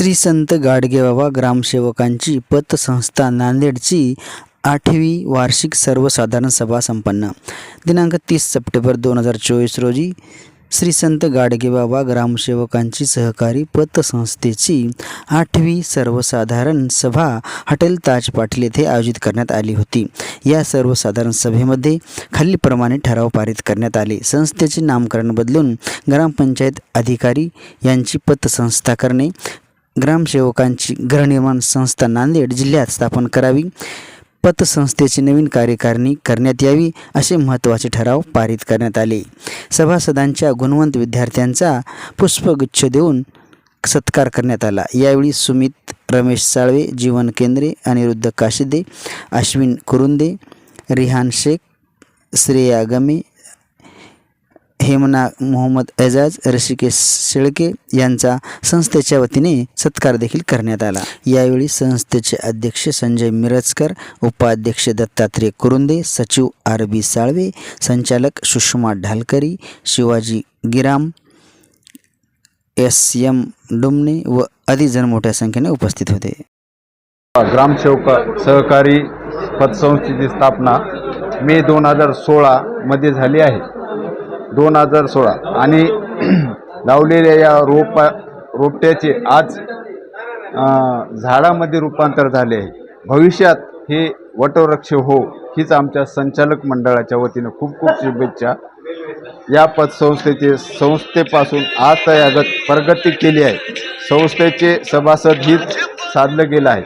श्री संत गाडगेबाबा ग्रामसेवकांची पतसंस्था नांदेडची आठवी वार्षिक सर्वसाधारण सभा संपन्न. दिनांक तीस सप्टेंबर दोन हजार चोवीस रोजी श्री संत गाडगेबाबा ग्रामसेवकांची सहकारी पतसंस्थेची आठवी सर्वसाधारण सभा हॉटेल ताज पाटील येथे आयोजित करण्यात आली होती. या सर्वसाधारण सभेमध्ये खालीलप्रमाणे ठराव पारित करण्यात आले. संस्थेचे नामकरण बदलून ग्रामपंचायत अधिकारी यांची पतसंस्था करणे ग्रामसेवकांची गृहनिर्माण संस्था नांदेड जिल्ह्यात स्थापन करावी. पतसंस्थेची नवीन कार्यकारिणी करण्यात यावी असे महत्त्वाचे ठराव पारित करण्यात आले. सभासदांच्या गुणवंत विद्यार्थ्यांचा पुष्पगुच्छ देऊन सत्कार करण्यात आला. यावेळी सुमित रमेश साळवे जीवन केंद्रे अनिरुद्ध काशिदे अश्विन कुरुंदे रिहान शेख श्रेया गमे हेमना मोहम्मद एजाज ऋषिकेश शेळके यांचा संस्थेच्या वतीने सत्कार देखील करण्यात आला. यावेळी संस्थेचे अध्यक्ष संजय मिरजकर उपाध्यक्ष दत्तात्रय कुरुंदे सचिव आर बी साळवे संचालक सुषमा ढालकरी शिवाजी गिराम एस एम डुमने व अधिक जण मोठ्या संख्येने उपस्थित होते. ग्रामसेवक सहकारी पतसंस्थेची स्थापना मे दोन हजार सोळामध्ये झाली आहे. दोन हजार सोळा. आणि लावलेल्या या रोपा रोपट्याचे आज झाडामध्ये रूपांतर झाले आहे. भविष्यात हे वटवृक्ष हो हीच आमच्या संचालक मंडळाच्या वतीनं खूप खूप शुभेच्छा. या पतसंस्थेचे संस्थेपासून आज यागत प्रगती केली आहे. संस्थेचे सभासद हित साधलं गेलं आहे.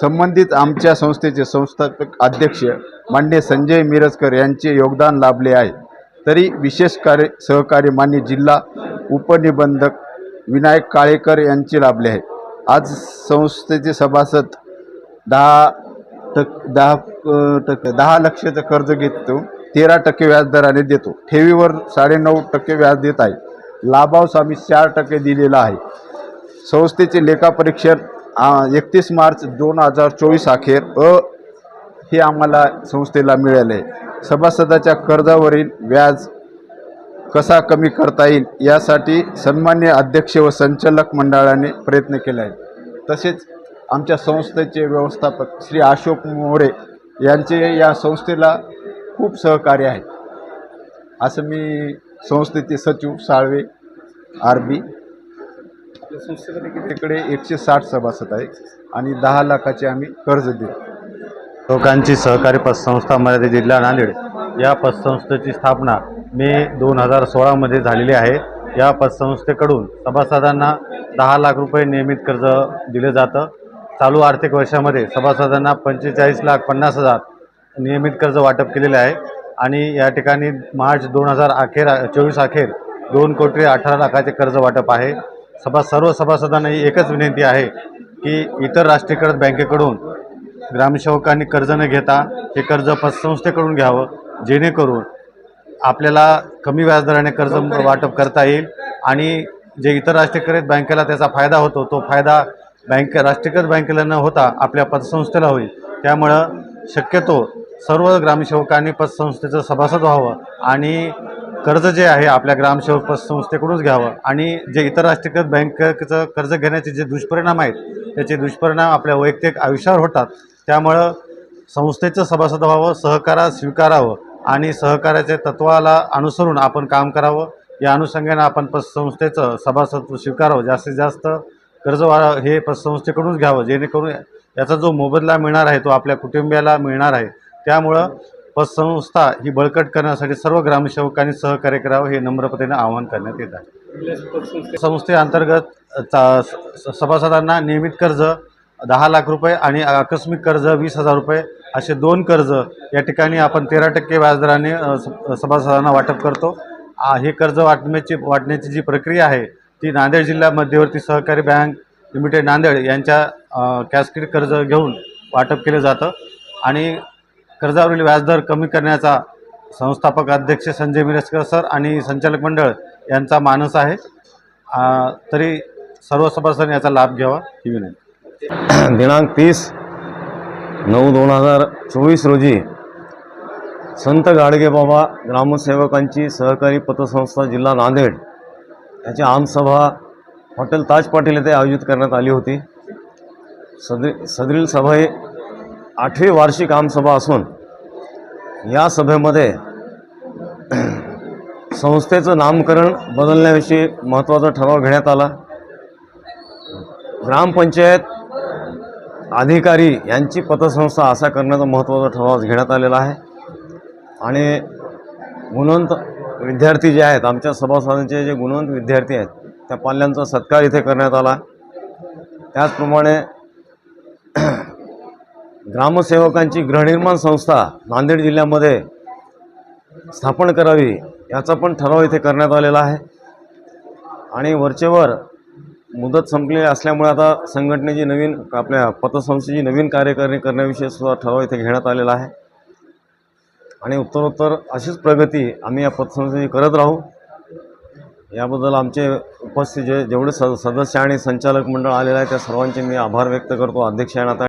संबंधित आमच्या संस्थेचे संस्थापक अध्यक्ष मान्य संजय मिरजकर यांचे योगदान लाभले आहे. तरी विशेष कार्य सहकारी मान्य जिल्हा उपनिबंधक विनायक काळेकर यांचे लाभले आहे. आज संस्थेचे सभासद दहा टक दहा टक्के दहा लक्षाचं कर्ज घेतो तेरा टक्के व्याजदराने देतो. ठेवीवर साडेनऊ टक्के व्याज देत आहे. लाभांश आम्ही चार टक्के दिलेला आहे. संस्थेचे लेखापरीक्षण एकतीस मार्च दोन हजार चोवीस अखेर अ हे आम्हाला संस्थेला मिळाले. आहे सभासदाच्या कर्जावरील व्याज कसा कमी करता येईल यासाठी सन्मान्य अध्यक्ष व संचालक मंडळाने प्रयत्न केले आहेत. तसेच आमच्या संस्थेचे व्यवस्थापक श्री अशोक मोरे यांचे या संस्थेला खूप सहकार्य आहे. असं मी संस्थेचे सचिव साळवे आर बी तिकडे एकशे साठ सभासद आहे आणि दहा लाखाचे आम्ही कर्ज देतो. लोकांची सहकारी पतसंस्था मराठी जिल्हा नांदेड या पतसंस्थेची स्थापना मे दोन हजार सोळामध्ये झालेली आहे. या पतसंस्थेकडून सभासदांना दहा लाख रुपये नियमित कर्ज दिले जातं. चालू आर्थिक वर्षामध्ये सभासदांना पंचेचाळीस लाख पन्नास हजार नियमित कर्ज वाटप केलेले आहे आणि या ठिकाणी मार्च दोन हजार अखेर चोवीस अखेर दोन कोटी अठरा लाखाचे कर्ज वाटप आहे. सभा सर्व सभासदांना ही एकच विनंती आहे की इतर राष्ट्रीयकृत बँकेकडून ग्रामसेवकांनी कर्ज न घेता हे कर्ज पतसंस्थेकडून घ्यावं जेणेकरून आपल्याला कमी व्याजदराने कर्ज वाटप करता येईल आणि जे इतर राष्ट्रीयकृत बँकेला त्याचा फायदा होतो तो फायदा बँक राष्ट्रीयकृत बँकेला न होता आपल्या पतसंस्थेला होईल. त्यामुळं शक्यतो सर्व ग्रामसेवकांनी पतसंस्थेचं सभासद व्हावं आणि कर्ज जे आहे आपल्या ग्रामसेवक पतसंस्थेकडूनच घ्यावं आणि जे इतर राष्ट्रीयकृत बँकेचं कर्ज घेण्याचे जे दुष्परिणाम आहेत त्याचे दुष्परिणाम आपल्या वैयक्तिक आयुष्यावर होतात. त्यामुळं संस्थेचं सभासद व्हावं सहकारा स्वीकारावं आणि सहकार्याच्या तत्वाला अनुसरून आपण काम करावं. या अनुषंगाने आपण पतसंस्थेचं सभासद स्वीकारावं. जास्तीत जास्त कर्ज वा हे पतसंस्थेकडूनच घ्यावं. जेणेकरून याचा जो मोबदला मिळणार आहे तो आपल्या कुटुंबियाला मिळणार आहे. त्यामुळं पतसंस्था ही बळकट करण्यासाठी सर्व ग्रामसेवकांनी सहकार्य करावं हे नम्रपतेने आवाहन करण्यात येत आहे. संस्थेअंतर्गत चा स- सभासदांना नियमित कर्ज दहा लाख रुपये आणि आकस्मिक कर्ज वीस हजार रुपये असे दोन कर्ज या ठिकाणी आपण तेरा टक्के व्याजदराने स- सभासदांना वाटप करतो. हे कर्ज वाटण्याची वाटण्याची जी प्रक्रिया आहे ती नांदेड जिल्हा मध्यवर्ती सहकारी बँक लिमिटेड नांदेड यांच्या कॅस्केट कर्ज घेऊन वाटप केलं जातं. आणि कर्जावरील व्याजदर कमी करण्याचा संस्थापक अध्यक्ष संजय मिरजकर सर आणि संचालक मंडळ यांचा मानस आहे. तरी सर्व सभासदांनी याचा लाभ घ्यावा ही विनंती. दिनांक तीस नऊ दोन हजार चोवीस रोजी संत गाडगेबाबा ग्रामसेवकांची सहकारी पतसंस्था जिल्हा नांदेड याची आमसभा हॉटेल ताज पाटील येथे आयोजित करण्यात आली होती. सदरी सदरील सभा ही आठवी वार्षिक आमसभा असून या सभेमध्ये संस्थेचं नामकरण बदलण्याविषयी महत्त्वाचा ठराव घेण्यात आला. ग्रामपंचायत अधिकारी यांची पतसंस्था असा करण्याचा महत्त्वाचा ठराव घेण्यात आलेला आहे. आणि गुणवंत विद्यार्थी जे आहेत आमच्या सभासदांचे जे गुणवंत विद्यार्थी आहेत त्या पाल्यांचा सत्कार इथे करण्यात आला. त्याचप्रमाणे ग्रामसेवकांची गृहनिर्माण संस्था नांदेड जिल्ह्यामध्ये स्थापन करावी याचा पण ठराव इथे करण्यात आलेला आहे. आणि वरचेवर मुदत संपलेली असल्यामुळे आता संघटनेची नवीन आपल्या पतसंस्थेची नवीन कार्यकारिणी करण्याविषयी सुद्धा ठराव इथे घेण्यात आलेला आहे. आणि उत्तरोत्तर अशीच प्रगती आम्ही या पतसंस्थेची करत राहू. याबद्दल आमचे उपस्थित जे जेवढे स सदस्य आणि संचालक मंडळ आलेलं आहे त्या सर्वांचे मी आभार व्यक्त करतो. अध्यक्ष आणि आता